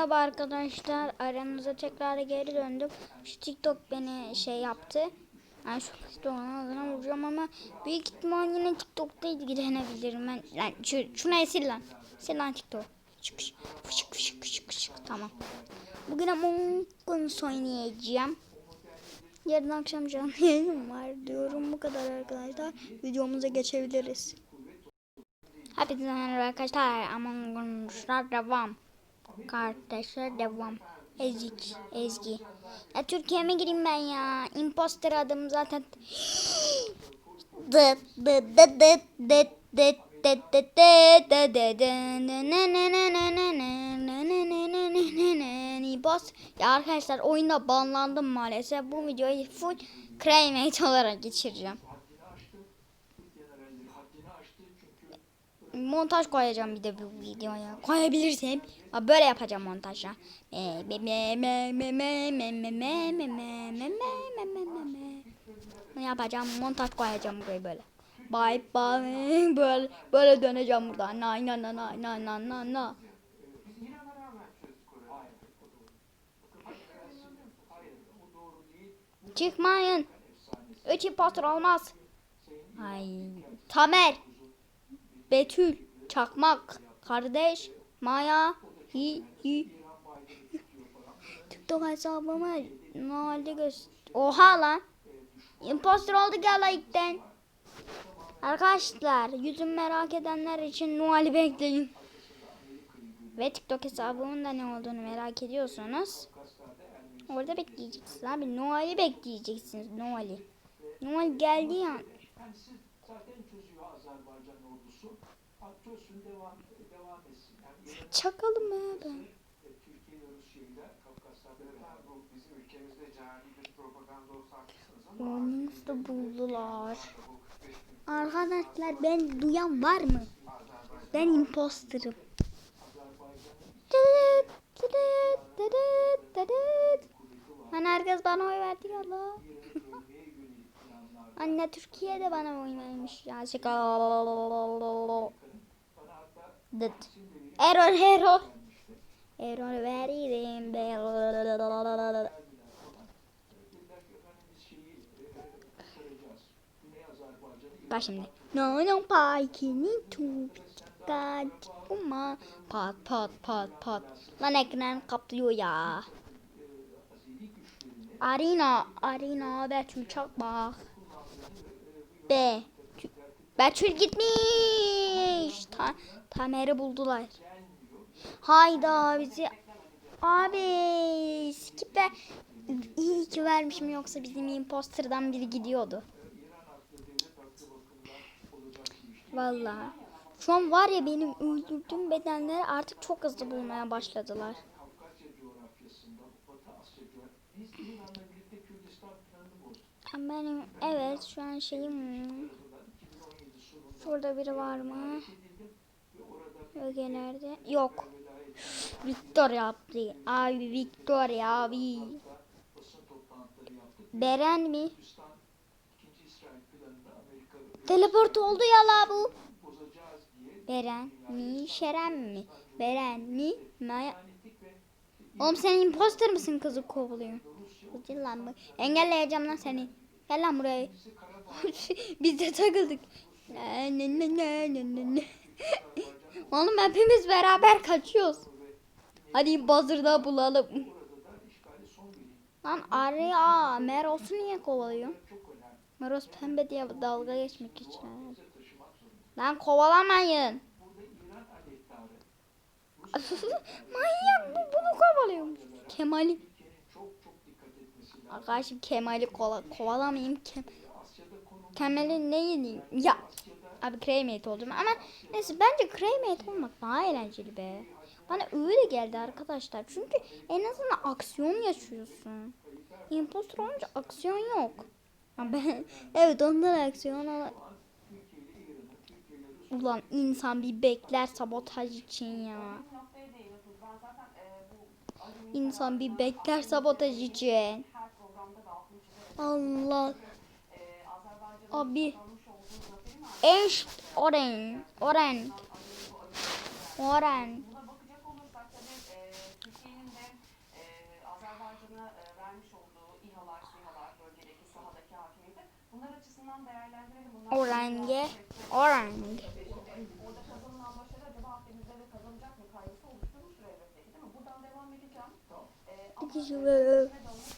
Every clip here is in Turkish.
Merhaba arkadaşlar aranıza tekrar geri döndüm. Şu TikTok beni şey yaptı. Ben şu TikTok'un adına vuracağım ama büyük ihtimal yine TikTok'ta ilgilenebilirim ben. Lan şu, şuna sil lan. Sil lan TikTok. Çık fışık fışık fışık fışık tamam. Bugün Among Us oynayacağım. Yarın akşam canlı yayınım var diyorum. Bu kadar arkadaşlar. Videomuza geçebiliriz. Hepinize merhaba arkadaşlar. Among Us'lar devam. Kardeşe devam. Ezik, Ezgi. Ya Türkiye'me gireyim ben ya. Imposter adım zaten. dıt dıt dıt dıt dıt dıt Boss. Ya arkadaşlar oyunda banlandım maalesef. Bu videoyu full Craymate olarak geçireceğim. montaj koyacağım bir de bu videoya. Koyabilirsem. Böyle yapacağım montajla. Yapacağım montaj koyacağım buraya böyle. Bye bye böyle böyle döneceğim burada. Na na na na na na na na. Çıkmayın. Üç impostor olmaz. Ay Tamer. Betül, Çakmak, Kardeş, Maya, Hi, Hi. TikTok hesabıma mahalle göster. Oha lan. Imposter olduk ya like'den. Arkadaşlar yüzüm merak edenler için Noel'i bekleyin. Ve TikTok hesabımın da ne olduğunu merak ediyorsanız orada bekleyeceksiniz abi. Noel'i bekleyeceksiniz Noel'i. Noel geldi ya. Kendisi olsun, haklı olsun devam, devam etsin. Yani Çakalı mı ben? Türkiye'de Rusya'yla Kafkaslar'da beraber bu bizim ülkemizde cahil bir propaganda olsa haklısınız ama... Ormanımızda buldular. Arkadaşlar ben duyan var mı? Ben imposterım. Lan herkes bana oy verdi ya la. Anne Türkiye'de bana oy vermiş ya. Şaka. Dıt. Error error. Error verdim. Bak şimdi. No no parkini tu kuma pat pat pat pat. Lan ekran kaplıyor ya. Arina, Arina Betül Çakmak. B. Betül gitmiş. Ta Tamer'i buldular. Hayda bizi Abi skip ver. İyi ki vermişim yoksa bizim imposterdan biri gidiyordu. Vallahi. Şu an var ya benim öldürdüğüm bedenleri artık çok hızlı bulmaya başladılar. Benim evet şu an şeyim Şurada biri var mı? Öge nerede? Yok. Victoria abi. Abi Victoria abi. Beren mi? Teleport oldu ya la bu. Beren mi? Şeren mi? Beren mi? Maya. Oğlum sen imposter mısın kızı kovalıyor? Engelleyeceğim lan seni. Gel lan buraya. Biz de takıldık. Oğlum hepimiz beraber kaçıyoruz. Hadi buzzer'da bulalım. Lan Arya Meros'u niye kovalıyor? Meros pembe diye dalga geçmek için. Lan kovalamayın. Manyak bu bunu kovalıyormuş. Kemal'i. Arkadaşım Kemal'i kola, kovalamayayım. Kem Kemal'i ne yedeyim? Ya. Abi cremate oldum ama neyse bence cremate olmak daha eğlenceli be. Bana öyle geldi arkadaşlar. Çünkü en azından aksiyon yaşıyorsun. Imposter olunca aksiyon yok. Ben, evet ondan aksiyon al. Ulan insan bir bekler sabotaj için ya. İnsan bir bekler sabotaj için. Allah. Abi. Eş oren. Oren. Oren. Orenge. Orenge.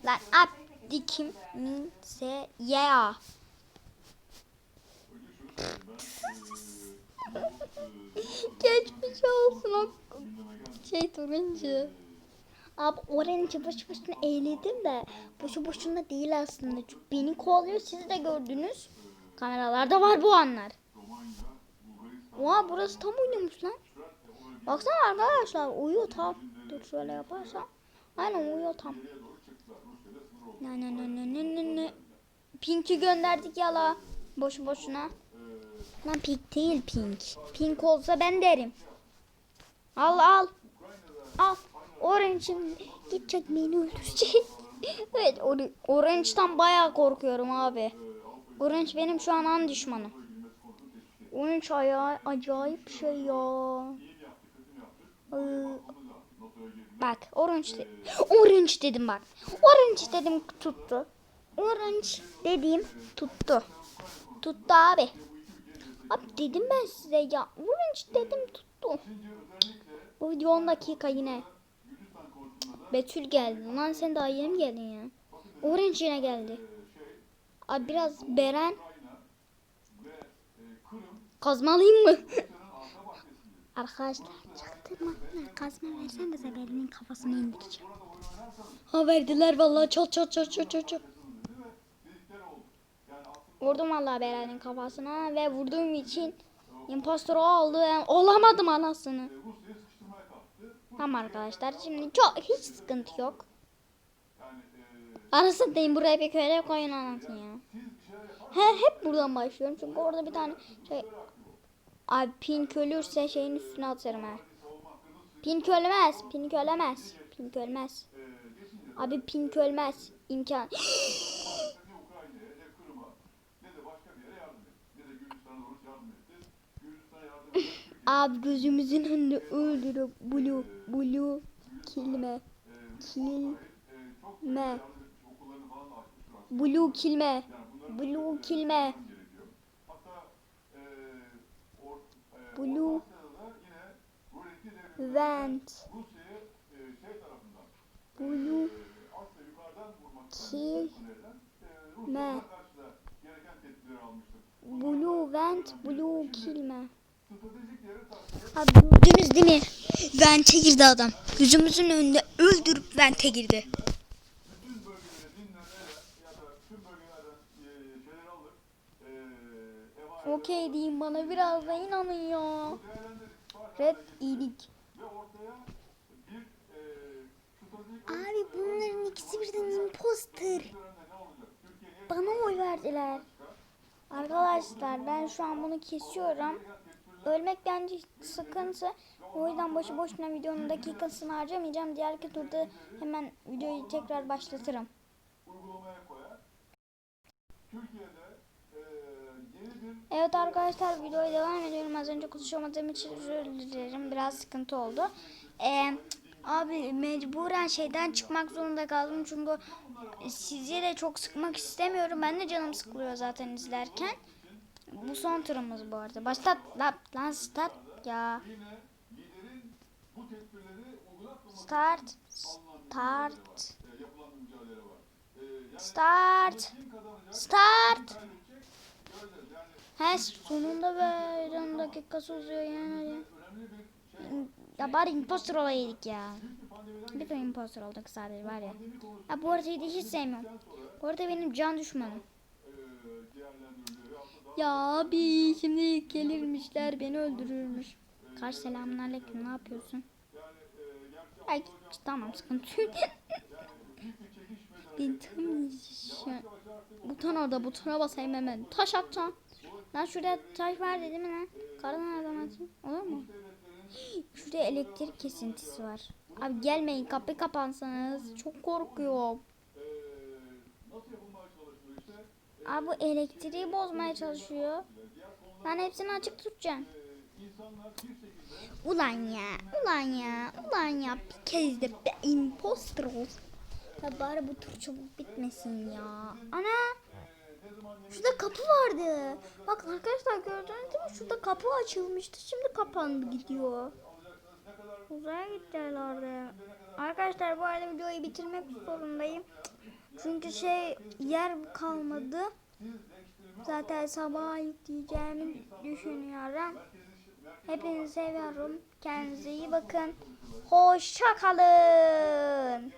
Lan up dikim min se ya. Geçmiş olsun o şey turuncu. Abi orange boşu boşuna eğledim de boşu boşuna değil aslında. Çünkü beni kovalıyor siz de gördünüz. Kameralarda var bu anlar. Oha burası tam uyumuş lan. Baksana arkadaşlar uyuyor tam. Dur şöyle yaparsam. Aynen uyuyor tam. Ne ne ne ne ne ne ne. Pink'i gönderdik ya la. Boşu boşuna. Lan pink değil pink. Pink olsa ben derim. Al al. Al. Orange şimdi gidecek beni öldürecek. evet or- Orange'dan bayağı korkuyorum abi. Orange benim şu an an düşmanım. Orange aya- acayip şey ya. Ee, Bak orange de- orange dedim bak. Orange dedim tuttu. Orange dediğim tuttu. Tuttu abi. Abi dedim ben size ya. Orange dedim tuttu. Bu video 10 dakika yine. Betül geldi. Lan sen daha yeni mi geldin ya? Orange yine geldi. Abi biraz Beren. Kazmalıyım mı? Arkadaşlar çaktırma. Kazma versenize Beren'in kafasını indireceğim. Ha verdiler vallahi çat çat çat çat çat çat. Vurdum vallahi Beren'in kafasına ve vurduğum için impostoru aldı. Yani olamadım anasını. Tamam arkadaşlar şimdi çok hiç sıkıntı yok. Arasın deyin buraya bir köre koyun anasını ya. He, hep buradan başlıyorum çünkü orada bir tane şey Abi pink ölürse şeyin üstüne atarım ha. Pink ölmez. Pink ölemez. Pink ölmez. Abi pink ölmez. İmkan. Abi gözümüzün önünde öldürüp blue blue kilme kilme blue kilme blue kilme blue vent blue kilme blue vent blue kilme Abi gördünüz değil mi? Vente girdi adam. Gözümüzün önünde öldürüp vente girdi. Okey diyeyim bana biraz da inanın ya. Red iyilik. Abi bunların ikisi birden imposter. Bana oy verdiler. Arkadaşlar ben şu an bunu kesiyorum. Ölmek bence sıkıntı. O yüzden boşu boşuna videonun dakikasını harcamayacağım. Diğer iki turda hemen videoyu tekrar başlatırım. uygulamaya koyar. Türkiye'de e, yeni bir Evet arkadaşlar videoya devam ediyorum. Az önce konuşamadığım için özür dilerim. Biraz sıkıntı oldu. Ee, abi mecburen şeyden çıkmak zorunda kaldım. Çünkü sizi de çok sıkmak istemiyorum. Ben de canım sıkılıyor zaten izlerken. Bu son turumuz bu arada. Başlat lan, lan start ya. Start. Start. Start. Start. He sonunda be 10 dakikası uzuyor yani. Ya bari imposter olaydık ya. Bir de imposter olduk sadece var ya. Ya bu haritayı hiç sevmiyorum. Bu arada benim can düşmanım. Ya abi şimdi gelirmişler beni öldürürmüş. Karşı selamünaleyküm ne yapıyorsun? Ay tamam sıkıntı yok. Buton orada butona basayım hemen. Taş atacağım. Lan şuraya taş var dedi mi lan? Karı nereden atayım? Olur mu? Şurada elektrik kesintisi var. Abi gelmeyin kapı kapansanız. Çok korkuyorum. Abi bu elektriği bozmaya çalışıyor. Ben hepsini açık tutacağım. Ulan ya, ulan ya, ulan ya. Bir kez de be imposter olsun. Ya bari bu tur çabuk bitmesin ya. Ana şurada kapı vardı. Bakın arkadaşlar gördünüz mi? Şurada kapı açılmıştı. Şimdi kapandı gidiyor. Uzaya gitti herhalde. Arkadaşlar bu arada videoyu bitirmek zorundayım. Çünkü şey yer kalmadı. Zaten sabah yükleyeceğimi düşünüyorum. Hepinizi seviyorum. Kendinize iyi bakın. Hoşça kalın.